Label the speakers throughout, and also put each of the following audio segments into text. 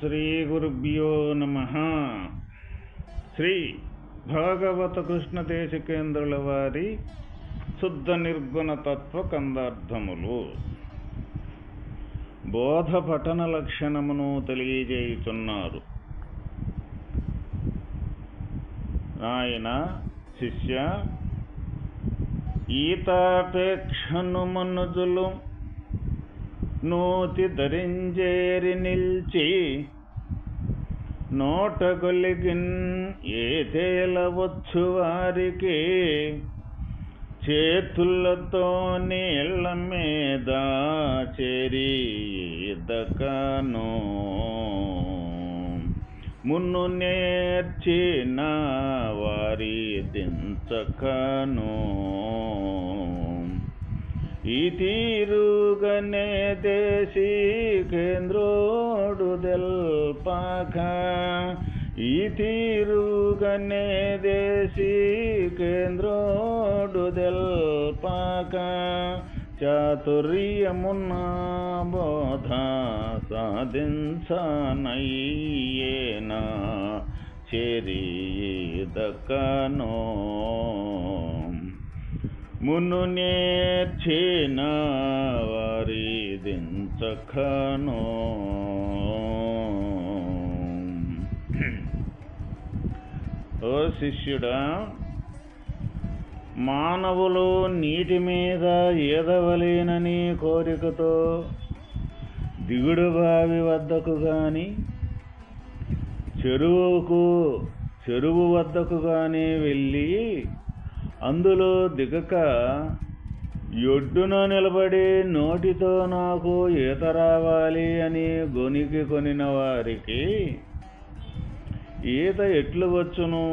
Speaker 1: శ్రీ గురుభ్యో నమ. శ్రీ భాగవత కృష్ణ దేశికేంద్రుల వారి శుద్ధ నిర్గుణ తత్వ కందార్థములు. బోధ పఠన లక్షణమును తెలియజేయుచున్నారు. ఆయన శిష్య ఈతాపేక్షను మనుజులు నూతి ధరించేరి నిల్చి నోట గొలిగిన్ ఏ తేలవచ్చు వారికి చేతులతో నీళ్ళ మీద చేరి దకను మున్ను నేర్చిన వారి దించకను. ఈ దేశీ కేంద్రోడు దెల్పాక ఈ దేశీ కేంద్రోడు దెల్పాక చాతుర్యమున్న బోధ సాధించనయ్యేనా? చేరి దక్కనో మును నేర్చిన వారి దించకను. ఓ శిష్యుడా మానవులు నీటి మీద ఏదవలేనని కోరికతో దిగుడు బావి వద్దకు గాని చెరువుకు చెరువు వద్దకు కానీ వెళ్ళి అందులో దిగక ఒడ్డున నిలబడి నోటితో నాకు ఈత రావాలి అని గొనికి కొనిన వారికి ఈత ఎట్లు వచ్చును?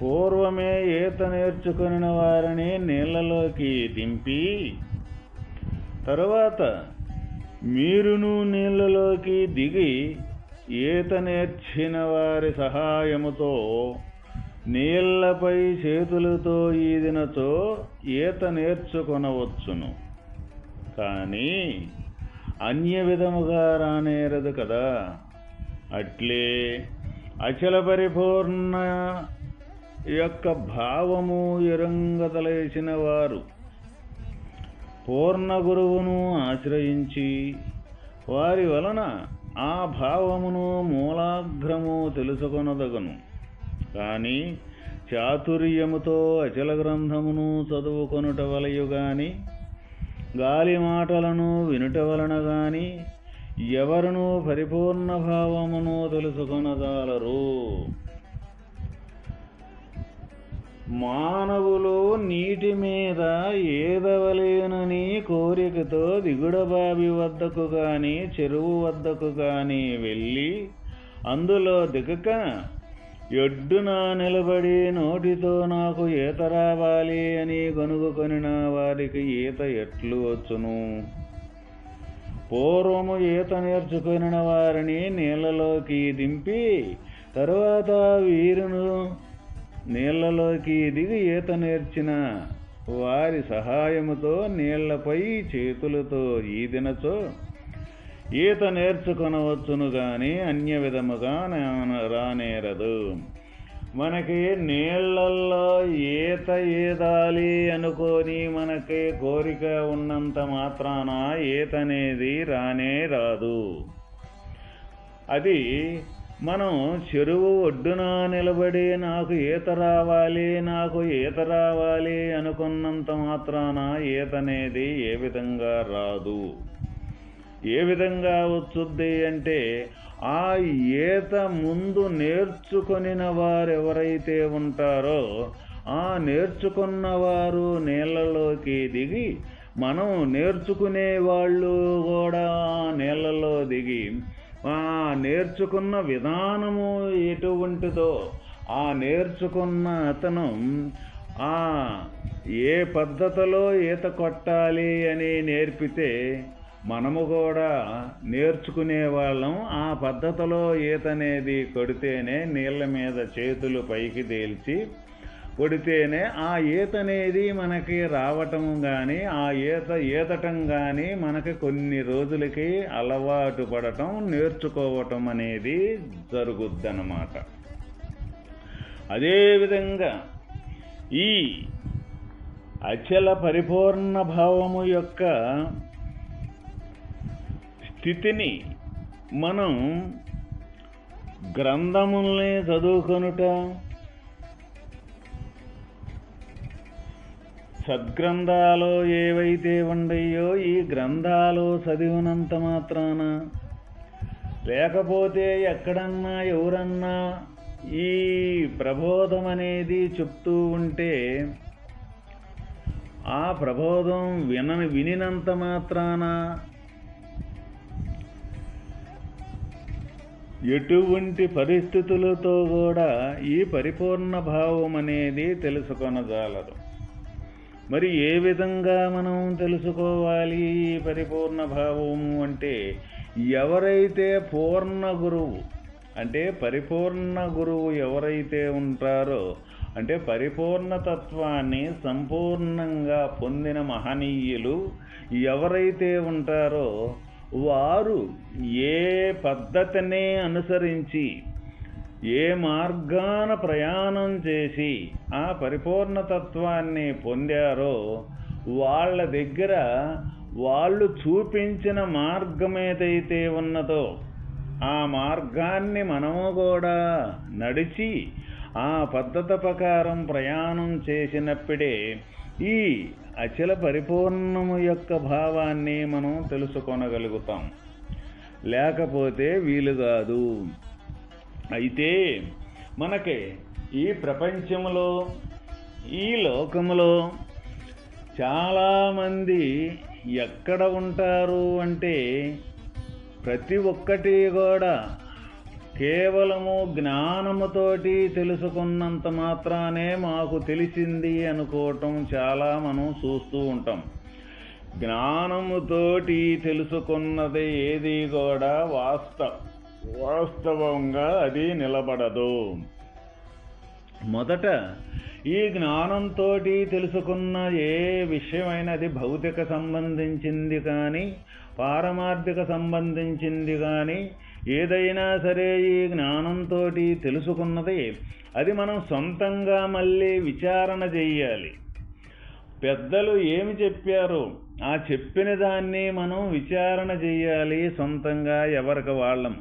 Speaker 1: పూర్వమే ఈత నేర్చుకుని వారిని నీళ్ళలోకి దింపి తరువాత మీరును నీళ్ళలోకి దిగి ఈత నేర్చిన వారి సహాయముతో నీళ్ళపై చేతులతో ఈదినచో ఈత నేర్చుకొనవచ్చును. కానీ అన్య విధముగా రానేరదు కదా. అట్లే అచల పరిపూర్ణ యొక్క భావము ఎరంగతలేసిన వారు పూర్ణ గురువును ఆశ్రయించి వారి వలన ఆ భావమును మూలాగ్రము తెలుసుకొనదగను. కానీ చాతుర్యముతో అచల గ్రంథమును చదువుకొనుట వలయు గాని గాలి మాటలను వినుట వలన గాని ఎవరును పరిపూర్ణ భావమును తెలుసుకొనగలరు మానవులు నీటి మీద ఏదవలేనని కోరికతో దిగుడబావి వద్దకు కానీ చెరువు వద్దకు కానీ వెళ్ళి అందులో దిగక ఎడ్డున నిలబడి నోటితో నాకు ఈత రావాలి అని కనుగొనిన వారికి ఈత ఎట్లు వచ్చును? పూర్వము ఈత నేర్చుకొనిన వారిని నీళ్ళలోకి దింపి తరువాత వీరును నీళ్ళలోకి దిగి ఈత నేర్చిన వారి సహాయముతో నీళ్ళపై చేతులతో ఈదినచో ఈత నేర్చుకొనవచ్చును కానీ అన్య విధముగా రానేరదు. మనకి నీళ్ళల్లో ఈత ఈదాలి అనుకొని మనకి కోరిక ఉన్నంత మాత్రాన ఈత అనేది రానే రాదు. అది మనం చెరువు ఒడ్డున నిలబడి నాకు ఈత రావాలి నాకు ఈత రావాలి అనుకున్నంత మాత్రాన ఈత అనేది ఏ విధంగా రాదు. ఏ విధంగా వచ్చుద్ది అంటే ఆ ఈత ముందు నేర్చుకొనిన వారు ఎవరైతే ఉంటారో ఆ నేర్చుకున్న వారు నీళ్ళలోకి దిగి మనం నేర్చుకునే వాళ్ళు కూడా నీళ్ళలో దిగి ఆ నేర్చుకున్న విధానము ఎటువంటిదో ఆ నేర్చుకున్న అతను ఆ ఏ పద్ధతిలో ఈత కొట్టాలి అని నేర్పితే మనము కూడా నేర్చుకునే వాళ్ళం. ఆ పద్ధతిలో ఈత అనేది కొడితేనే నీళ్ళ మీద చేతులు పైకి తేల్చి కొడితేనే ఆ ఈత అనేది మనకి రావటం కానీ ఆ ఈత ఈతటం కానీ మనకి కొన్ని రోజులకి అలవాటు పడటం నేర్చుకోవటం అనేది జరుగుద్దన్నమాట. అదేవిధంగా ఈ అచల పరిపూర్ణ భావము యొక్క స్థితిని మనం గ్రంథముల్ని చదువుకొనుట సద్గ్రంథాలో ఏవైతే ఉండయో ఈ గ్రంథాలు చదివినంత మాత్రాన లేకపోతే ఎక్కడన్నా ఎవరన్నా ఈ ప్రబోధం అనేది చెప్తూ ఉంటే ఆ ప్రబోధం విన వినినంత మాత్రాన ఎటువంటి పరిస్థితులతో కూడా ఈ పరిపూర్ణ భావం అనేది తెలుసుకొనగలరు మరి ఏ విధంగా మనం తెలుసుకోవాలి ఈ పరిపూర్ణ భావము అంటే ఎవరైతే పూర్ణ గురువు అంటే పరిపూర్ణ గురువు ఎవరైతే ఉంటారో అంటే పరిపూర్ణ తత్వాన్ని సంపూర్ణంగా పొందిన మహనీయులు ఎవరైతే ఉంటారో వారు ఏ పద్ధతినే అనుసరించి ఏ మార్గాన ప్రయాణం చేసి ఆ పరిపూర్ణ తత్వాన్ని పొందారో వాళ్ళ దగ్గర వాళ్ళు చూపించిన మార్గం ఏదైతే ఉన్నదో ఆ మార్గాన్ని మనము కూడా నడిచి ఆ పద్ధతి ప్రకారం ప్రయాణం చేసినప్పుడే ఈ అచల పరిపూర్ణము యొక్క భావాన్ని మనం తెలుసుకొనగలుగుతాం. లేకపోతే వీలు కాదు. అయితే మనకి ఈ ప్రపంచంలో ఈ లోకంలో చాలామంది ఎక్కడ ఉంటారు అంటే ప్రతి ఒక్కటి కూడా కేవలము జ్ఞానముతోటి తెలుసుకున్నంత మాత్రానే మాకు తెలిసింది అనుకోవటం చాలా మనం చూస్తూ ఉంటాం. జ్ఞానముతోటి తెలుసుకున్నది ఏది కూడా వాస్తవ వాస్తవంగా అది నిలబడదు. మొదట ఈ జ్ఞానంతో తెలుసుకున్న ఏ విషయమైనది భౌతిక సంబంధించింది కానీ పారమార్థిక సంబంధించింది కానీ ఏదైనా సరే ఈ జ్ఞానంతో తెలుసుకున్నది. అది మనం సొంతంగా మళ్ళీ విచారణ చెయ్యాలి పెద్దలు ఏమి చెప్పారు? ఆ చెప్పిన దాన్ని మనం విచారణ చెయ్యాలి సొంతంగా ఎవరికి వాళ్ళం.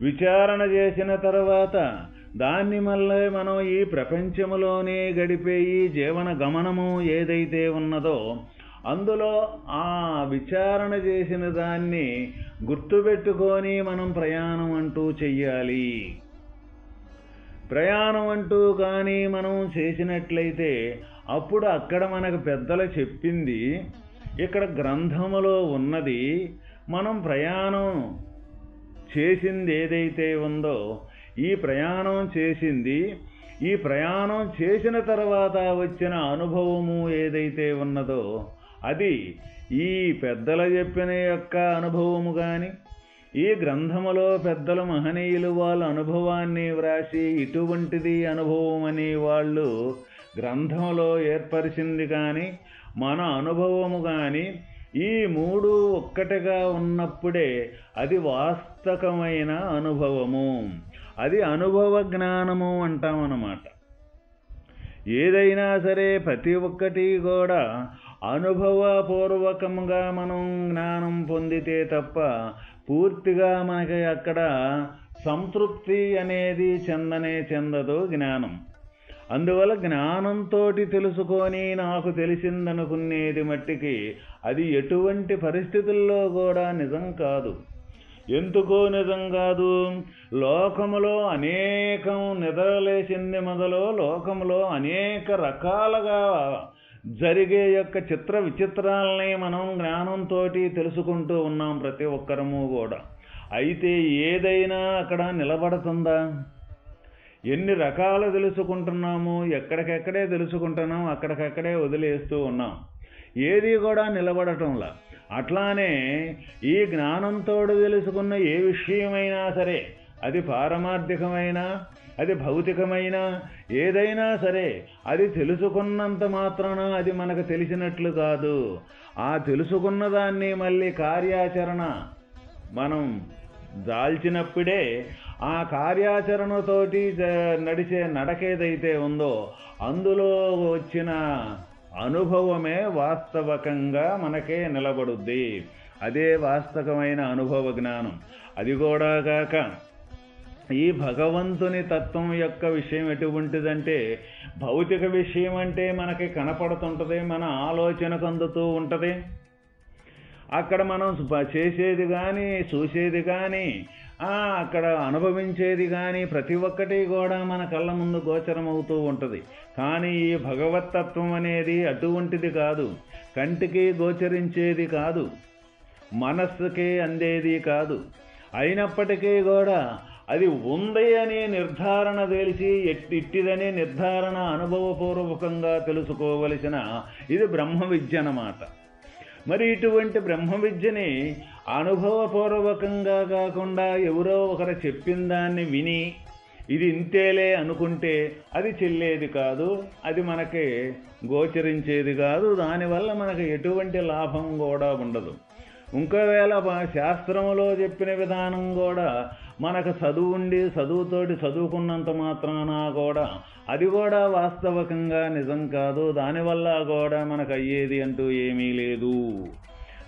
Speaker 1: విచారణ చేసిన తర్వాత దాన్ని మళ్ళీ మనం ఈ ప్రపంచంలోనే గడిపే ఈ జీవన గమనము ఏదైతే ఉన్నదో అందులో ఆ విచారణ చేసిన దాన్ని గుర్తుపెట్టుకొని మనం ప్రయాణం అంటూ చెయ్యాలి. ప్రయాణం అంటూ కానీ మనం చేసినట్లయితే అప్పుడు అక్కడ మనకు పెద్దలు చెప్పింది ఇక్కడ గ్రంథములో ఉన్నది మనం ప్రయాణం చేసింది ఏదైతే ఉందో ఈ ప్రయాణం చేసింది ఈ ప్రయాణం చేసిన తర్వాత వచ్చిన అనుభవము ఏదైతే ఉన్నదో అది ఈ పెద్దల చెప్పిన యొక్క అనుభవము కానీ ఈ గ్రంథములో పెద్దల మహనీయులు వాళ్ళ అనుభవాన్ని వ్రాసి ఇటువంటిది అనుభవం అని వాళ్ళు గ్రంథంలో ఏర్పరిచింది కానీ మన అనుభవము కానీ ఈ మూడు ఒక్కటిగా ఉన్నప్పుడే అది వాస్తవమైన అనుభవము. అది అనుభవ జ్ఞానము అంటామన్నమాట. ఏదైనా సరే ప్రతి ఒక్కటి కూడా అనుభవపూర్వకంగా మనం జ్ఞానం పొందితే తప్ప పూర్తిగా మనకి అక్కడ సంతృప్తి అనేది చెందనే చెందదు జ్ఞానం. అందువల్ల జ్ఞానంతో తెలుసుకొని నాకు తెలిసిందనుకునేది మట్టికి అది ఎటువంటి పరిస్థితుల్లో కూడా నిజం కాదు. ఎందుకో నిజం కాదు. లోకములో అనేకం నిద్రలేసింది మొదలు లోకములో అనేక రకాలుగా జరిగే యొక్క చిత్ర విచిత్రాలని మనం జ్ఞానంతో తెలుసుకుంటూ ఉన్నాం ప్రతి ఒక్కరము కూడా. అయితే ఏదైనా అక్కడ నిలబడుతుందా? ఎన్ని రకాలు తెలుసుకుంటున్నాము? ఎక్కడికెక్కడే తెలుసుకుంటున్నాం? అక్కడికక్కడే వదిలేస్తూ ఉన్నాం. ఏది కూడా నిలబడటంలా. అట్లానే ఈ జ్ఞానంతో తెలుసుకున్న ఏ విషయమైనా సరే అది పారమార్థికమైన అది భౌతికమైన ఏదైనా సరే అది తెలుసుకున్నంత మాత్రాన అది మనకు తెలిసినట్లు కాదు. ఆ తెలుసుకున్న దాన్ని మళ్ళీ కార్యాచరణ మనం దాల్చినప్పుడే ఆ కార్యాచరణతోటి నడిచే నడకేదైతే ఉందో అందులో వచ్చిన అనుభవమే వాస్తవకంగా మనకే నిలబడుద్ది. అదే వాస్తవమైన అనుభవ జ్ఞానం. అది కూడా కాక ఈ భగవంతుని తత్వం యొక్క విషయం ఎటువంటిదంటే భౌతిక విషయం అంటే మనకి కనపడుతుంటది మన ఆలోచనకు అందుతూ ఉంటుంది. అక్కడ మనం చేసేది కానీ చూసేది కానీ అక్కడ అనుభవించేది కానీ ప్రతి ఒక్కటి కూడా మన కళ్ళ ముందు గోచరమవుతూ ఉంటుంది. కానీ ఈ భగవతత్వం అనేది అటువంటిది కాదు. కంటికి గోచరించేది కాదు. మనస్సుకి అందేది కాదు. అయినప్పటికీ కూడా అది ఉంది అనే నిర్ధారణ తెలిసి ఎట్టి- ఇట్టిదనే నిర్ధారణ అనుభవపూర్వకంగా తెలుసుకోవలసిన ఇది బ్రహ్మ విద్య అన్నమాట. మరి ఇటువంటి బ్రహ్మ విద్యని అనుభవపూర్వకంగా కాకుండా ఎవరో ఒకరు చెప్పిన దాన్ని విని ఇది ఇంతేలే అనుకుంటే అది చెల్లేది కాదు అది మనకి గోచరించేది కాదు దానివల్ల మనకి ఎటువంటి లాభం కూడా ఉండదు. ఇంకోవేళ శాస్త్రంలో చెప్పిన విధానం కూడా మనకు చదువు ఉండి చదువుతోటి చదువుకున్నంత మాత్రాన కూడా? అది కూడా వాస్తవకంగా నిజం కాదు. దానివల్ల కూడా మనకు అయ్యేది అంటూ ఏమీ లేదు.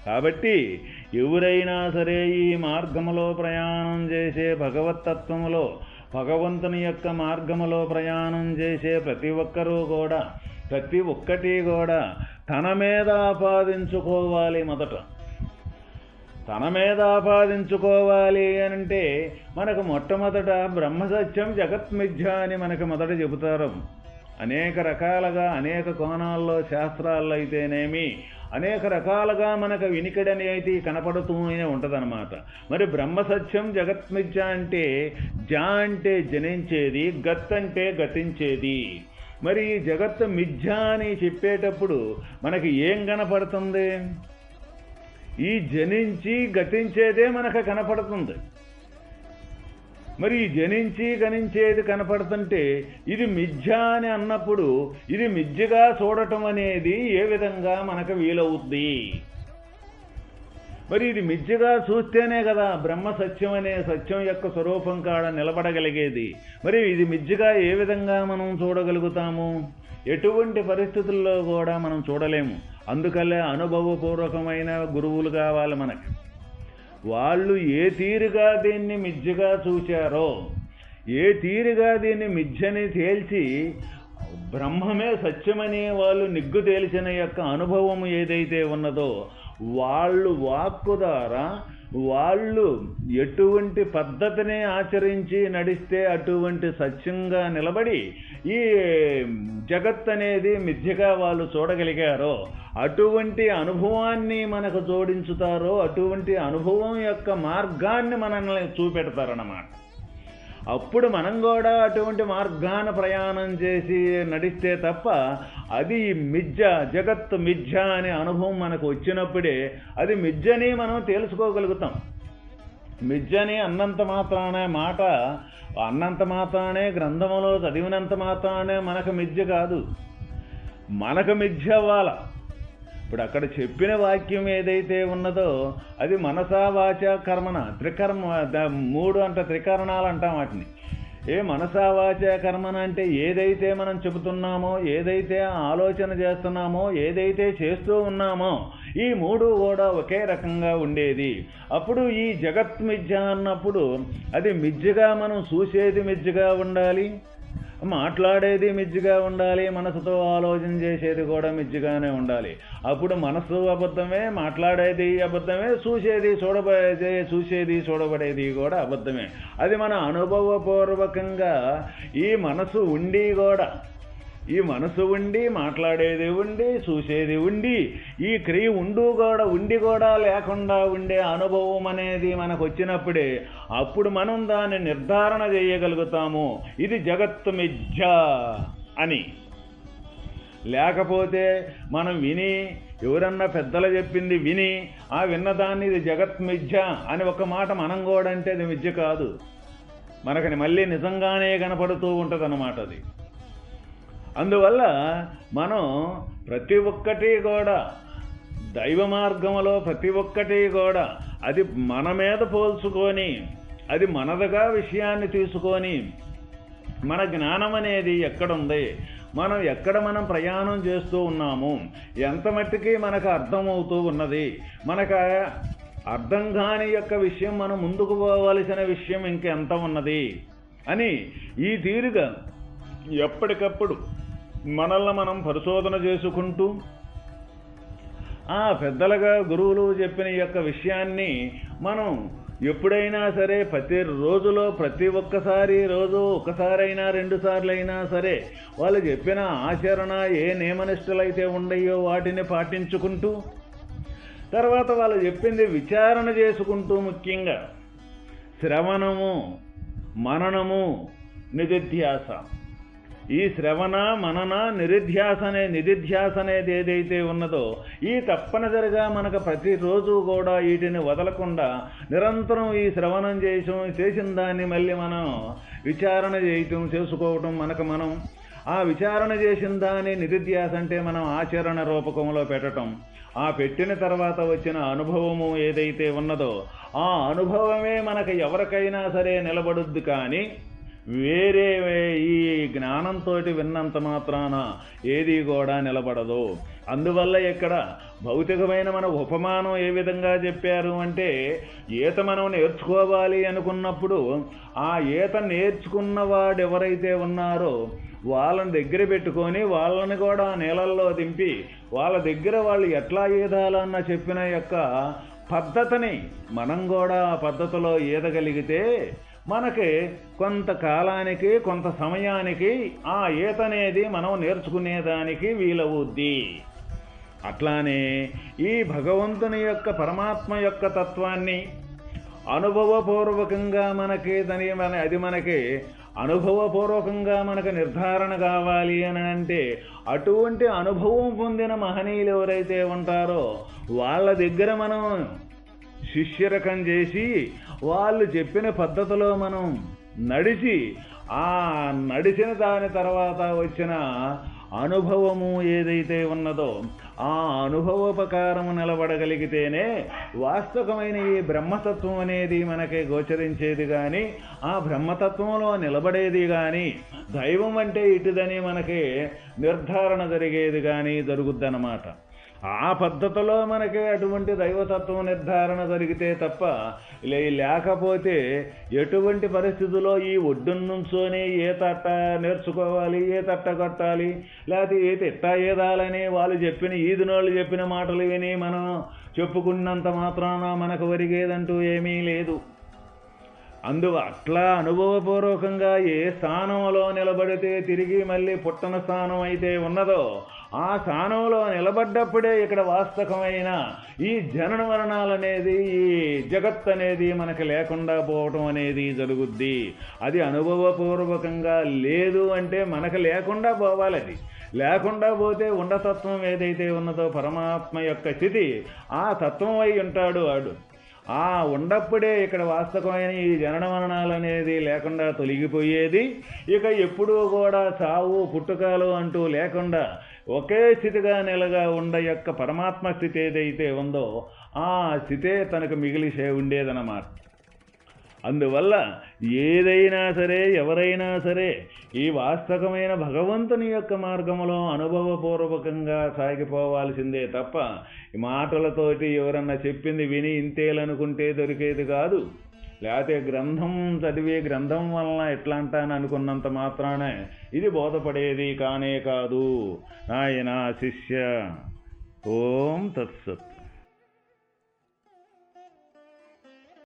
Speaker 1: కాబట్టి ఎవరైనా సరే ఈ మార్గములో ప్రయాణం చేసే భగవతత్వములో భగవంతుని యొక్క మార్గములో ప్రయాణం చేసే ప్రతి ఒక్కరూ కూడా ప్రతి ఒక్కటి కూడా తన మీద ఆపాదించుకోవాలి మొదట. తన మీద ఆపాదించుకోవాలి అని అంటే మనకు మొట్టమొదట బ్రహ్మసత్యం జగత్మిథ్య అని మనకు మొదట చెబుతారు. అనేక రకాలుగా అనేక కోణాల్లో శాస్త్రాల్లో అయితేనేమి అనేక రకాలుగా మనకు వినికిడని అయితే కనపడుతూనే ఉంటుందన్నమాట. మరి బ్రహ్మసత్యం జగత్మిథ్య అంటే జా అంటే జనించేది గత్ అంటే గతించేది. మరి ఈ జగత్తు మిథ్య అని చెప్పేటప్పుడు మనకి ఏం కనపడుతుంది? ఈ జనించి గతించేదే మనకు కనపడుతుంది. మరి ఈ జనించి గణించేది కనపడుతుంటే ఇది మిథ్య అని అన్నప్పుడు ఇది మిథ్యగా చూడటం అనేది ఏ విధంగా మనకు వీలవుద్ది? మరి ఇది మిథ్యగా చూస్తేనే కదా బ్రహ్మ సత్యం అనే సత్యం యొక్క స్వరూపం కాడ నిలబడగలిగేది. మరి ఇది మిథ్యగా ఏ విధంగా మనం చూడగలుగుతాము? ఎటువంటి పరిస్థితుల్లో కూడా మనం చూడలేము. అందుకల్లే అనుభవపూర్వకమైన గురువులు కావాలి మనకి. వాళ్ళు ఏ తీరుగా దీన్ని మిథ్యగా చూచారో ఏ తీరుగా దీన్ని మిథ్యని తేల్చి బ్రహ్మమే సత్యమని వాళ్ళు నిగ్గు తేల్చిన యొక్క అనుభవం ఏదైతే ఉన్నదో వాళ్ళు వాక్కు ద్వారా వాళ్ళు ఎటువంటి పద్ధతిని ఆచరించి నడిస్తే అటువంటి సత్యంగా నిలబడి ఈ జగత్ అనేది మిథ్యగా వాళ్ళు చూడగలిగారో అటువంటి అనుభవాన్ని మనకు జోడించుతారో అటువంటి అనుభవం యొక్క మార్గాన్ని మనల్ని చూపెడతారన్నమాట. అప్పుడు మనం కూడా అటువంటి మార్గాన ప్రయాణం చేసి నడిస్తే తప్ప అది మిథ్య జగత్తు మిథ్య అనే అనుభవం మనకు వచ్చినప్పుడే అది మిథ్యని మనం తెలుసుకోగలుగుతాం మిథ్యని అన్నంత మాత్రానే మాట అన్నంత మాత్రానే గ్రంథములో చదివినంత మాత్రానే మనకు మిథ్య కాదు. మనకు మిథ్య అవ్వాల. ఇప్పుడు అక్కడ చెప్పిన వాక్యం ఏదైతే ఉన్నదో అది మనసా వాచ కర్మణ త్రికర్మ మూడు అంట త్రికరణాలు అంటాం వాటిని. ఏ మనసా కర్మన అంటే ఏదైతే మనం చెబుతున్నామో ఏదైతే ఆలోచన చేస్తున్నామో ఏదైతే చేస్తూ ఉన్నామో ఈ మూడు కూడా ఒకే రకంగా ఉండేది. అప్పుడు ఈ జగత్ మిథ్య అన్నప్పుడు అది మిథ్యగా మనం చూసేది మిథ్యగా ఉండాలి. మాట్లాడేది మిజ్జిగా ఉండాలి మనసుతో ఆలోచన చేసేది కూడా మిజ్జిగానే ఉండాలి. అప్పుడు మనసు అబద్ధమే మాట్లాడేది అబద్ధమే చూసేది చూడబడేది చూసేది చూడబడేది కూడా అబద్ధమే. అది మన అనుభవపూర్వకంగా ఈ మనసు ఉండి కూడా ఈ మనసు ఉండి మాట్లాడేది ఉండి చూసేది ఉండి ఈ క్రియ ఉండు కూడా ఉండి కూడా లేకుండా ఉండే అనుభవం అనేది మనకు వచ్చినప్పుడే అప్పుడు మనం దాన్ని నిర్ధారణ చేయగలుగుతాము. ఇది జగత్తు మిథ్య అని. లేకపోతే మనం విని ఎవరన్నా పెద్దలు చెప్పింది విని ఆ విన్నదాన్ని ఇది జగత్ మిథ్య అని ఒక మాట మనం కూడా అంటే అది మిథ్య కాదు. మనకని మళ్ళీ నిజంగానే కనపడుతూ ఉంటుంది అన్నమాట అది. అందువల్ల మనం ప్రతి ఒక్కటి కూడా దైవ మార్గంలో ప్రతి ఒక్కటి కూడా అది మన మీద పోల్చుకొని అది మనదిగా విషయాన్ని తీసుకొని మన జ్ఞానం అనేది ఎక్కడుంది? మనం ఎక్కడ మనం ప్రయాణం చేస్తూ ఉన్నాము? ఎంత మట్టికి మనకు అర్థమవుతూ ఉన్నది? మనకు అర్థం కాని యొక్క విషయం మనం ముందుకు పోవలసిన విషయం ఇంకెంత ఉన్నది? అని ఈ తీరుగా ఎప్పటికప్పుడు మనల్ని మనం పరిశోధన చేసుకుంటూ ఆ పెద్దలుగా గురువులు చెప్పిన యొక్క విషయాన్ని మనం ఎప్పుడైనా సరే ప్రతి రోజులో ప్రతి ఒక్కసారి రోజు ఒకసారైనా రెండు సార్లు అయినా సరే వాళ్ళు చెప్పిన ఆచరణ ఏ నియమనిష్టలైతే ఉండయో వాటిని పాటించుకుంటూ తర్వాత వాళ్ళు చెప్పింది విచారణ చేసుకుంటూ ముఖ్యంగా శ్రవణము మననము నిధిధ్యాస ఈ శ్రవణ మనన నిరుధ్యాస అనే నిధిధ్యాస అనేది ఏదైతే ఉన్నదో ఈ తప్పనిసరిగా మనకు ప్రతిరోజు కూడా వీటిని వదలకుండా నిరంతరం ఈ శ్రవణం చేయటం చేసిన దాన్ని మళ్ళీ మనం విచారణ చేయటం చేసుకోవటం మనకు మనం. ఆ విచారణ చేసిన దాని నిరుధ్యాస అంటే మనం ఆచరణ రూపకంలో పెట్టటం. ఆ పెట్టిన తర్వాత వచ్చిన అనుభవము ఏదైతే ఉన్నదో ఆ అనుభవమే మనకు ఎవరికైనా సరే నిలబడుద్ది కానీ వేరే ఈ జ్ఞానంతో విన్నంత మాత్రాన ఏది కూడా నిలబడదు. అందువల్ల ఇక్కడ భౌతికమైన మన ఉపమానం ఏ విధంగా చెప్పారు అంటే ఈత మనం నేర్చుకోవాలి అనుకున్నప్పుడు ఆ ఈత నేర్చుకున్న వాడు ఎవరైతే ఉన్నారో వాళ్ళని దగ్గర పెట్టుకొని వాళ్ళని కూడా నీళ్ళల్లో దింపి వాళ్ళ దగ్గర వాళ్ళు ఎట్లా ఈదాలన్న చెప్పిన యొక్క పద్ధతిని మనం కూడా ఆ పద్ధతిలో ఈదగలిగితే మనకి కొంతకాలానికి కొంత సమయానికి ఆ ఈత అనేది మనం నేర్చుకునేదానికి వీలవుద్ది. అట్లానే ఈ భగవంతుని యొక్క పరమాత్మ యొక్క తత్వాన్ని అనుభవపూర్వకంగా మనకి దాని మన అది మనకి అనుభవపూర్వకంగా మనకు నిర్ధారణ కావాలి అని అంటే అటువంటి అనుభవం పొందిన మహనీయులు ఎవరైతే ఉంటారో వాళ్ళ దగ్గర మనం శిష్యరకం చేసి వాళ్ళు చెప్పిన పద్ధతిలో మనం నడిచి ఆ నడిచిన దాని తర్వాత వచ్చిన అనుభవము ఏదైతే ఉన్నదో ఆ అనుభవోపకారము నిలబడగలిగితేనే వాస్తవమైన ఈ బ్రహ్మతత్వం అనేది మనకి గోచరించేది కానీ ఆ బ్రహ్మతత్వంలో నిలబడేది కానీ దైవం అంటే ఇటుదని మనకి నిర్ధారణ జరిగేది కానీ జరుగుద్దన్నమాట. ఆ పద్ధతిలో మనకి అటువంటి దైవతత్వం నిర్ధారణ జరిగితే తప్ప లేకపోతే ఎటువంటి పరిస్థితుల్లో ఈ ఒడ్డున నుంచోని ఏ తట్ట నేర్చుకోవాలి ఏ తట్ట కొట్టాలి లేకపోతే ఏ తిట్ట ఏదాలని వాళ్ళు చెప్పిన ఈదినోళ్ళు చెప్పిన మాటలు విని మనం చెప్పుకున్నంత మాత్రాన మనకు ఒరిగేదంటూ ఏమీ లేదు. అందు అట్లా అనుభవపూర్వకంగా ఏ స్థానంలో నిలబడితే తిరిగి మళ్ళీ పుట్టన స్థానం అయితే ఉన్నదో ఆ స్థానంలో నిలబడ్డప్పుడే ఇక్కడ వాస్తవమైన ఈ జనన మరణాలనేది ఈ జగత్ అనేది మనకి లేకుండా పోవటం అనేది జరుగుద్ది. అది అనుభవపూర్వకంగా లేదు అంటే మనకు లేకుండా పోవాలి అది. లేకుండా పోతే ఉండతత్వం ఏదైతే ఉన్నదో పరమాత్మ యొక్క స్థితి ఆ తత్వం అయి ఉంటాడు వాడు. ఆ ఉండప్పుడే ఇక్కడ వాస్తవమైన ఈ జనన మరణాలు అనేది లేకుండా తొలగిపోయేది. ఇక ఎప్పుడూ కూడా చావు పుట్టుకలు అంటూ లేకుండా ఒకే స్థితిగా నిలగా ఉండ యొక్క పరమాత్మ స్థితి ఏదైతే ఉందో ఆ స్థితే తనకు మిగిలిసే ఉండేదన్నమాట. అందువల్ల ఏదైనా సరే ఎవరైనా సరే ఈ వాస్తవమైన భగవంతుని యొక్క మార్గంలో అనుభవపూర్వకంగా సాగిపోవాల్సిందే తప్ప ఈ మాటలతోటి ఎవరన్నా చెప్పింది విని ఇంతేలనుకుంటే దొరికేది కాదు. లేకపోతే గ్రంథం చదివే గ్రంథం వలన ఎట్లా అంటాను అనుకున్నంత మాత్రానే ఇది బోధపడేది కానే కాదు. ఆయన శిష్య. ఓం తత్సత్.